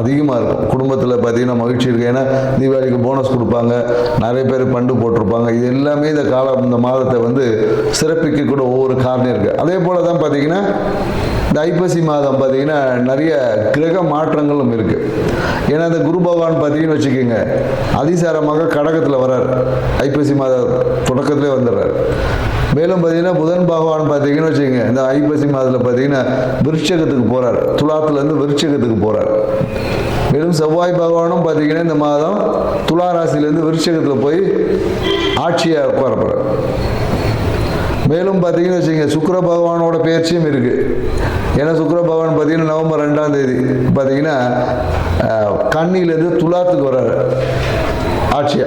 அதிகமாக இருக்கும். குடும்பத்தில் பார்த்தீங்கன்னா மகிழ்ச்சி இருக்கு. ஏன்னா தீபாவளிக்கு போனஸ் கொடுப்பாங்க. நிறைய பேர் பண்டு போட்டிருப்பாங்க. இது எல்லாமே இந்த காலம் இந்த மாதத்தை வந்து சிறப்பிக்க கூட ஒவ்வொரு காரணம் இருக்குது அதே போல் தான் பார்த்தீங்கன்னா இந்த ஐப்பசி மாதம் பார்த்தீங்கன்னா நிறைய கிரக மாற்றங்களும் இருக்குது ஏன்னா இந்த குரு பகவான் பார்த்தீங்கன்னு வச்சுக்கோங்க அதிசாரமாக கடகத்தில் வர்றார். ஐப்பசி மாத தொடக்கத்திலே வந்துடுறார். மேலும் பார்த்தீங்கன்னா புதன் பகவான் பார்த்தீங்கன்னு வச்சுக்கோங்க இந்த ஐப்பசி மாதத்தில் பார்த்தீங்கன்னா விருட்சகத்துக்கு போகிறார் துலாத்துலேருந்து விருட்சகத்துக்கு போகிறார் மேலும் செவ்வாய் பகவானும் பார்த்தீங்கன்னா இந்த மாதம் துலா ராசிலேருந்து விருட்சகத்தில் போய் ஆட்சியாக உட்கார மேலும் பார்த்தீங்கன்னு வச்சுங்க சுக்கர பகவானோட பயிற்சியும் இருக்குது ஏன்னா சுக்கர பகவான் பார்த்தீங்கன்னா நவம்பர் ரெண்டாம் தேதி பார்த்தீங்கன்னா கண்ணிலேருந்து துலாத்துக்கு வர்றாரு. ஆட்சியா.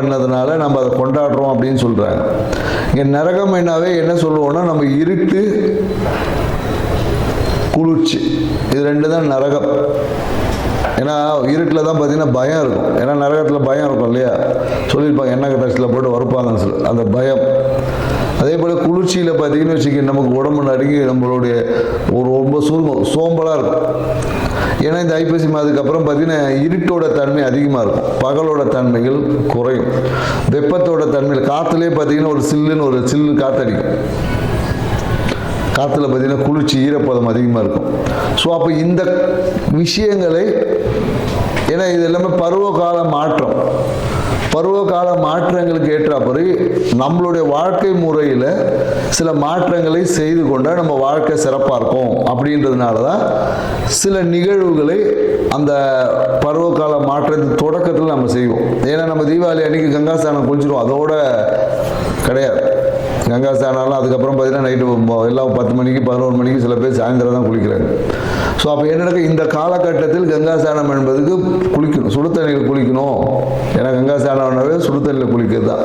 பண்ணதுனால நம்ம அதை கொண்டாடுறோம் அப்படின்னு சொல்கிறாங்க இங்கே நரகம் என்னாவே என்ன சொல்லுவோம்னா நம்ம இருட்டு குளிர்ச்சி. இது ரெண்டு தான் நரகம். ஏன்னா இருட்டில் தான் பார்த்தீங்கன்னா பயம் இருக்கும். ஏன்னா நரகத்தில் பயம் இருக்கும் இல்லையா? சொல்லியிருப்பாங்க என்ன கட்டாச்சில் போட்டு வறுப்பாங்கன்னு சொல்லி. அந்த பயம். அதே போல் குளிர்ச்சியில் பார்த்தீங்கன்னு வச்சுக்கோங்க நமக்கு உடம்பு நடுங்கி நம்மளுடைய ஒரு ரொம்ப சூர்மம் சோம்பலாக இருக்கும். ஏன்னா இந்த ஐப்பசி மாதத்துக்கு அப்புறம் பார்த்தீங்கன்னா இருட்டோட தன்மை அதிகமாக இருக்கும். பகலோட தன்மைகள் குறையும். வெப்பத்தோட தன்மைகள் காற்றுலேயே பார்த்தீங்கன்னா ஒரு சில்லுன்னு ஒரு சில்லு காற்றடிக்கும் காற்றுல பார்த்தீங்கன்னா குளிர்ச்சி ஈரப்பதம் அதிகமாக இருக்கும். ஸோ அப்போ இந்த விஷயங்களை ஏன்னா இது எல்லாமே பருவகால மாற்றம். பருவகால மாற்றங்களுக்கு ஏற்றாப்படி நம்மளுடைய வாழ்க்கை முறையில் சில மாற்றங்களை செய்து கொண்டால் நம்ம வாழ்க்கை சிறப்பாக இருக்கும் அப்படின்றதுனால தான் சில நிகழ்வுகளை அந்த பருவகால மாற்றத்தின் தொடக்கத்தில் நம்ம செய்வோம். ஏன்னா நம்ம தீபாவளி அன்னைக்கு கங்காஸ்தானம் குளிச்சிடுவோம் அதோட கிடையாது. கங்கா அதுக்கப்புறம் பார்த்தீங்கன்னா நைட்டு எல்லாம் பத்து மணிக்கு பதினோரு மணிக்கு சில பேர் சாயந்தரம் தான் குளிக்கிறாங்க. ஸோ அப்போ என்ன இந்த காலகட்டத்தில் கங்கா ஸ்நானம் என்பதுக்கு குளிக்கணும். சுடு தண்ணியில் குளிக்கணும். ஏன்னா கங்கா ஸ்நானம் சுடு தண்ணியில் குளிக்கிறது. தான்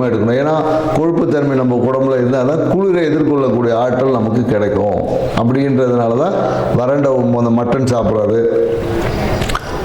ஐட்டமாக எடுக்கணும். ஏன்னா கொழுப்புத்தன்மை நம்ம உடம்புல இருந்தால் தான் குளிரை எதிர்கொள்ளக்கூடிய ஆற்றல் நமக்கு கிடைக்கும். அப்படின்றதுனால தான் வறண்ட அந்த மட்டன் சாப்பிட்றாரு.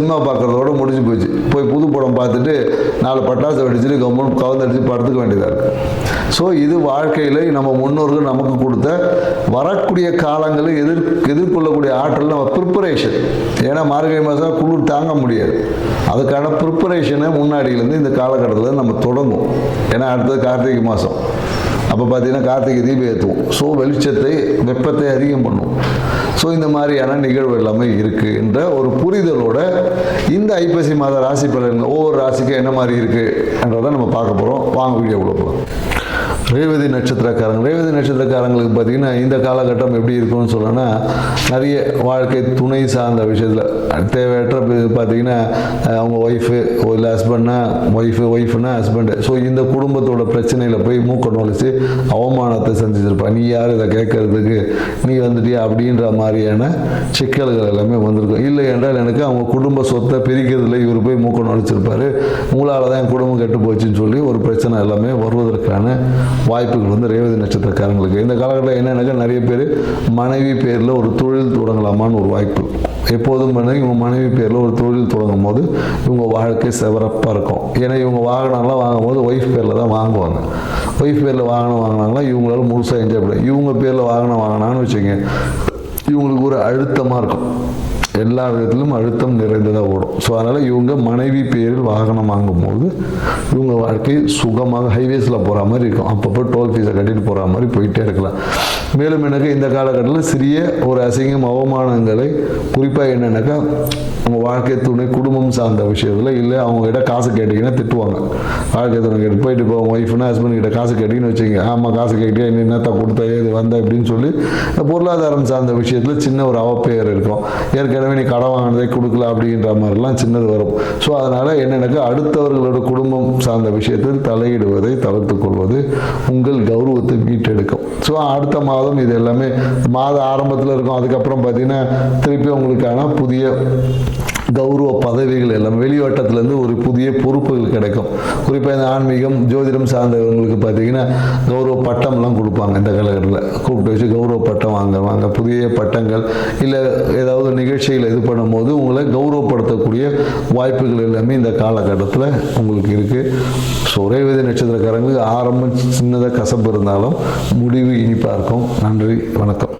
சினிமா பார்க்குறதோட முடிஞ்சு போச்சு. போய் புது படம் பார்த்துட்டு நாலு பட்டாசு வெடிச்சுட்டு கவர்மெண்ட் கவர்ந்தடிச்சு படுத்துக்க வேண்டியதாக இருக்குது ஸோ இது வாழ்க்கையில் நம்ம முன்னோர்கள் நமக்கு கொடுத்த வரக்கூடிய காலங்களில் எதிர் எதிர்கொள்ளக்கூடிய ஆற்றல் நம்ம ப்ரிப்பரேஷன் ஏன்னா மார்கழி மாதம் குளிர் தாங்க முடியாது. அதுக்கான ப்ரிப்பரேஷனை முன்னாடியிலேருந்து இந்த காலகட்டத்தில் நம்ம தொடங்கும் ஏன்னா அடுத்தது கார்த்திகை மாதம் அப்போ பார்த்தீங்கன்னா கார்த்திகை தீபம் ஏற்றுவோம் ஸோ வெளிச்சத்தை வெப்பத்தை அதிகம் பண்ணும் ஸோ இந்த மாதிரியான நிகழ்வு எல்லாமே இருக்குது என்ற ஒரு புரிதலோட இந்த ஐப்பசி மாத ராசி பலன்கள் ஒவ்வொரு ராசிக்கும் என்ன மாதிரி இருக்குன்றதை நம்ம பார்க்க போகிறோம் வாங்க வீடியோக்குள்ள போகிறோம் ரேவதி நட்சத்திரக்காரங்க ரேவதி நட்சத்திரக்காரங்களுக்கு பார்த்தீங்கன்னா இந்த காலகட்டம் எப்படி இருக்கும்னு சொல்லணும்னா நிறைய வாழ்க்கை துணை சார்ந்த விஷயத்தில் தேவையற்ற பார்த்தீங்கன்னா அவங்க ஒய்ஃபு இல்லை ஹஸ்பண்ட்னா ஒய்ஃபு ஒய்ஃப்னா ஹஸ்பண்டு ஸோ இந்த குடும்பத்தோட பிரச்சனையில் போய் மூக்க நுழைச்சி அவமானத்தை செஞ்சுருப்பா நீ யார் இதை கேட்கறதுக்கு? நீ வந்துட்டியா? அப்படின்ற மாதிரியான சிக்கல்கள் எல்லாமே வந்திருக்கும். இல்லை என்றால் எனக்கு அவங்க குடும்ப சொத்தை பிரிக்கிறதுல இவர் போய் மூக்க நுழைச்சிருப்பாரு. உங்களால் தான் என் குடும்பம் கெட்டு போச்சுன்னு சொல்லி ஒரு பிரச்சனை எல்லாமே வருவதற்கான வாய்ப்புகள் வந்து ரேவதி நட்சத்திரக்காரங்களுக்கு. இந்த காலகட்டத்தில் என்னென்னாக்கா நிறைய பேர் மனைவி பேரில் ஒரு தொழில் தொடங்கலாமான்னு ஒரு வாய்ப்பு. எப்போதும் பண்ண இவங்க மனைவி பேரில் ஒரு தொழில் தொடங்கும் போது இவங்க வாழ்க்கை சிறப்பாக இருக்கும். ஏன்னா இவங்க வாகனம்லாம் வாங்கும்போது ஒய்ஃப் பேரில் தான் வாங்குவாங்க. ஒய்ஃப் பேரில் வாகனம் வாங்கினாங்களா இவங்களால முழுசாக என்ஜாய் பண்ண இவங்க பேரில் வாகனம் வாங்கினான்னு வச்சுங்க இவங்களுக்கு ஒரு அழுத்தமாக இருக்கும். எல்லா விதத்திலும் அழுத்தம் நிறைந்ததாக ஓடும். ஸோ அதனால் இவங்க மனைவி பேரில் வாகனம் வாங்கும்போது இவங்க வாழ்க்கை சுகமாக ஹைவேஸில் போகிற மாதிரி இருக்கும். அப்பப்போ டோல் ஃபீஸை கட்டிட்டு போகிற மாதிரி போயிட்டே இருக்கலாம். மேலும் எனக்கு இந்த காலகட்டத்தில் சிறிய ஒரு அசிங்கம் அவமானங்களை குறிப்பாக என்னென்னாக்கா அவங்க வாழ்க்கை துணை குடும்பம் சார்ந்த விஷயத்தில் இல்லை அவங்ககிட்ட காசு கேட்டிங்கன்னா திட்டுவாங்க. வாழ்க்கை துணை கேட்டு போயிட்டு இப்போ ஒய்ஃப்னா ஹஸ்பண்ட் கிட்ட காசு கேட்டிங்கன்னு வச்சுங்க ஆமாம் காசு கேட்டியா என்ன என்னத்தை கொடுத்தா ஏது வந்த அப்படின்னு சொல்லி பொருளாதாரம் சார்ந்த விஷயத்தில் சின்ன ஒரு அவப்பெயர் இருக்கும். ஏற்கனவே நீ கடன் வாங்கினதே கொடுக்கல அப்படின்ற மாதிரிலாம் சின்னது வரும். ஸோ அதனால் என்னென்னாக்கா அடுத்தவர்களோட குடும்பம் சார்ந்த விஷயத்தில் தலையிடுவதை தவிர்த்து கொள்வது உங்கள் கௌரவத்தை மீட்டெடுக்கும். ஸோ அடுத்த மாதம் இது எல்லாமே மாத ஆரம்பத்தில் இருக்கும். அதுக்கப்புறம் பார்த்தீங்கன்னா திருப்பி உங்களுக்கான புதிய கௌரவ பதவிகள் எல்லாம். வெளிவட்டத்திலேருந்து ஒரு புதிய பொறுப்புகள் கிடைக்கும். குறிப்பாக இந்த ஆன்மீகம் ஜோதிடம் சார்ந்தவங்களுக்கு பார்த்தீங்கன்னா கௌரவ பட்டம்லாம் கொடுப்பாங்க இந்த காலகட்டத்தில் கூப்பிட்டு வச்சு கௌரவ பட்டம் வாங்க வாங்க. புதிய பட்டங்கள் இல்லை ஏதாவது நிகழ்ச்சியில் இது பண்ணும்போது உங்களை கௌரவப்படுத்தக்கூடிய வாய்ப்புகள் எல்லாமே இந்த காலகட்டத்தில் உங்களுக்கு இருக்குது ஸோ ரேவதி நட்சத்திரக்காரங்களுக்கு ஆரம்பம் சின்னதாக கசப்பு இருந்தாலும் முடிவு இனிப்பாக இருக்கும். நன்றி வணக்கம்.